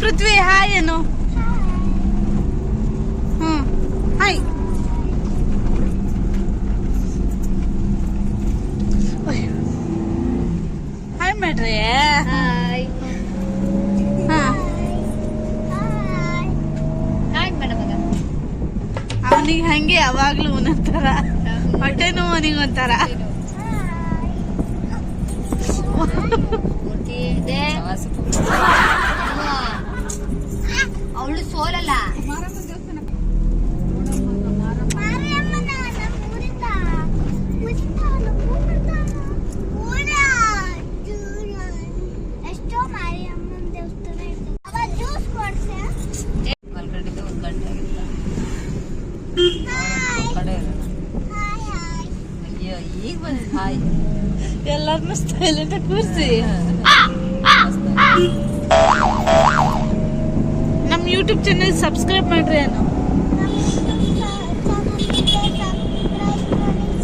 ಪೃಥ್ವಿ hi ಏನು ಹ್ಮ್ hi hi ಮಾಡ್ರಿ ಅವನಿಗೆ ಹಂಗೆ ಯಾವಾಗ್ಲೂ ಒಂದೊಂಥರ. ಹೊಟ್ಟೆ ನೋವು ಅವನಿಗೆ ಒಂಥರ. Nossa, ಎಲ್ಲಾರನ್ನೂ ಸೈಲೆಂಟ್ ಕೂರಿಸಿ ನಮ್ಮ ಯೂಟ್ಯೂಬ್ ಚಾನಲ್ ಸಬ್ಸ್ಕ್ರೈಬ್ ಮಾಡ್ರಿ ಏನು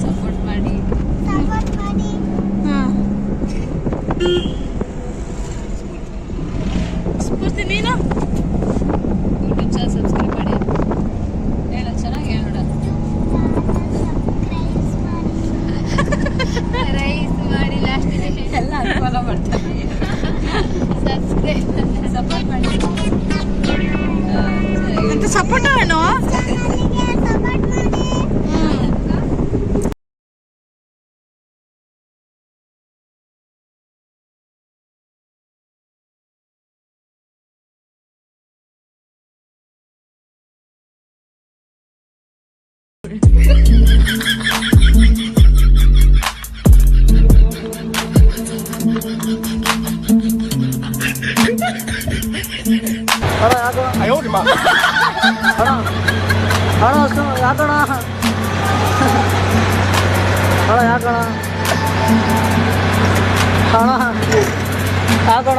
ಸಪೋರ್ಟ್ ಮಾಡಿ. ಸ್ಫೂರ್ತಿ ನೀನು? ಅಲ್ಲ ಯಾಕ ಅಯ್ಯೋ ನಿಮ್ಮ ಅಲ್ಲ ಅಲ್ಲ ಯಾಕಣ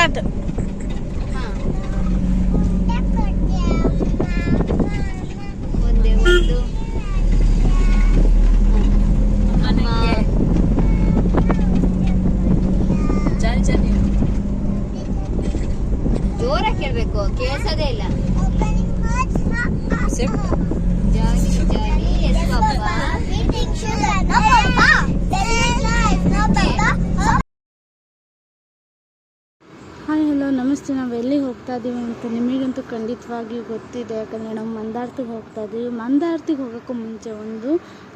ಅಂತ ಒಂದೇ ಒಂದು ಅಮ್ಮ ಜಾನಿ ಜಾನಿ ಜೋರಾಗಿ ಕೇಳ್ಬೇಕು ಕೇಳ್ಸೋದೇ ಇಲ್ಲ ಸೇಮ್ ಜಾಲಿ ಜಾಲಿ ಎಸ್ ಪಾಪ hi hello ನಮಸ್ತೆ. ನಾವು ಎಲ್ಲಿಗೆ ಹೋಗ್ತಾ ಇದ್ದೀವಿ ಅಂತ ನಿಮಗಂತೂ ಖಂಡಿತವಾಗಿಯೂ ಗೊತ್ತಿದೆ. ಯಾಕಂದರೆ ನಾವು ಮಂದಾರ್ತಿಗೆ ಹೋಗ್ತಾ ಇದ್ದೀವಿ ಮಂದಾರ್ತಿಗೆ ಹೋಗೋಕ್ಕೂ ಮುಂಚೆ ಒಂದು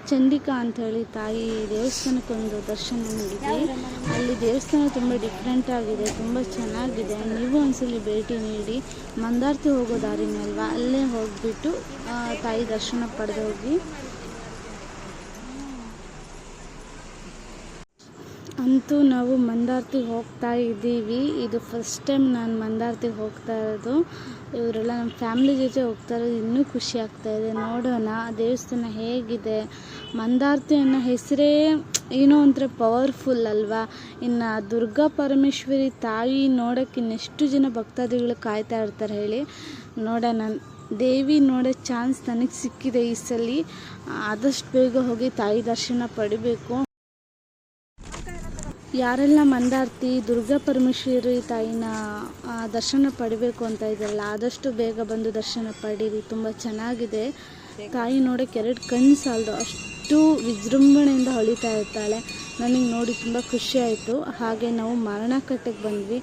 ಚಂಡಿಕಾ ಅಂತ ಹೇಳಿ ತಾಯಿ ದೇವಸ್ಥಾನಕ್ಕೆ ಒಂದು ದರ್ಶನ ನೀಡಿದ್ವಿ. ಅಲ್ಲಿ ದೇವಸ್ಥಾನ ತುಂಬ ಡಿಫ್ರೆಂಟ್ ಆಗಿದೆ, ತುಂಬ ಚೆನ್ನಾಗಿದೆ. ನೀವು ಒಂದ್ಸಲಿ ಭೇಟಿ ನೀಡಿ ಮಂದಾರ್ತಿ ಹೋಗೋ ದಾರಿನಲ್ವಾ ಅಲ್ಲೇ ಹೋಗಿಬಿಟ್ಟು ತಾಯಿ ದರ್ಶನ ಪಡೆದು ಹೋಗಿ ಅಂತೂ ನಾವು ಮಂದಾರ್ತಿಗೆ ಹೋಗ್ತಾ ಇದ್ದೀವಿ. ಇದು ಫಸ್ಟ್ ಟೈಮ್ ನಾನು ಮಂದಾರ್ತಿಗೆ ಹೋಗ್ತಾ ಇರೋದು. ಇವರೆಲ್ಲ ನಮ್ಮ ಫ್ಯಾಮ್ಲಿ ಜೊತೆ ಹೋಗ್ತಾ ಇರೋದು. ಇನ್ನೂ ಖುಷಿ ಆಗ್ತಾ ಇದೆ. ನೋಡೋಣ, ದೇವಸ್ಥಾನ ಹೇಗಿದೆ? ಮಂದಾರ್ತಿ ಅನ್ನೋ ಹೆಸರೇ, ಏನೋ ಒಂಥರ ಪವರ್ಫುಲ್ ಅಲ್ವಾ? ಇನ್ನು ದುರ್ಗಾ ಪರಮೇಶ್ವರಿ ತಾಯಿ ನೋಡೋಕ್ಕೆ ಇನ್ನೆಷ್ಟು ಜನ ಭಕ್ತಾದಿಗಳು ಕಾಯ್ತಾ ಇರ್ತಾರೆ ಹೇಳಿ. ನೋಡೋಣ. ದೇವಿ ನೋಡೋ ಚಾನ್ಸ್ ನನಗೆ ಸಿಕ್ಕಿದೆ ಈ ಸಲ. ಆದಷ್ಟು ಬೇಗ ಹೋಗಿ ತಾಯಿ ದರ್ಶನ ಪಡಿಬೇಕು. ಯಾರೆಲ್ಲ ಮಂದಾರ್ತಿ, ದುರ್ಗಾ ಪರಮೇಶ್ವರಿ ತಾಯಿನ ದರ್ಶನ ಪಡಿಬೇಕು ಅಂತ ಇದ್ದಾರಲ್ಲ, ಆದಷ್ಟು ಬೇಗ ಬಂದು ದರ್ಶನ ಪಡೀರಿ, ತುಂಬ ಚೆನ್ನಾಗಿದೆ. ತಾಯಿ ನೋಡೋಕ್ಕೆ ಎರಡು ಕಣ್ಣು ಸಾಲದು, ಅಷ್ಟು ವಿಜೃಂಭಣೆಯಿಂದ ಹೊಳಿತಾ ಇರ್ತಾಳೆ. ನನಗೆ ನೋಡಿ ತುಂಬ ಖುಷಿ ಆಯಿತು. ಹಾಗೆ ನಾವು ಮರಣಕಟ್ಟೆಗೆ ಬಂದ್ವಿ.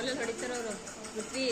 ಡೋಲಲ್ಲಿ ಹೊಡಿತಾರ ಅವರು. ಪೃಥ್ವಿ.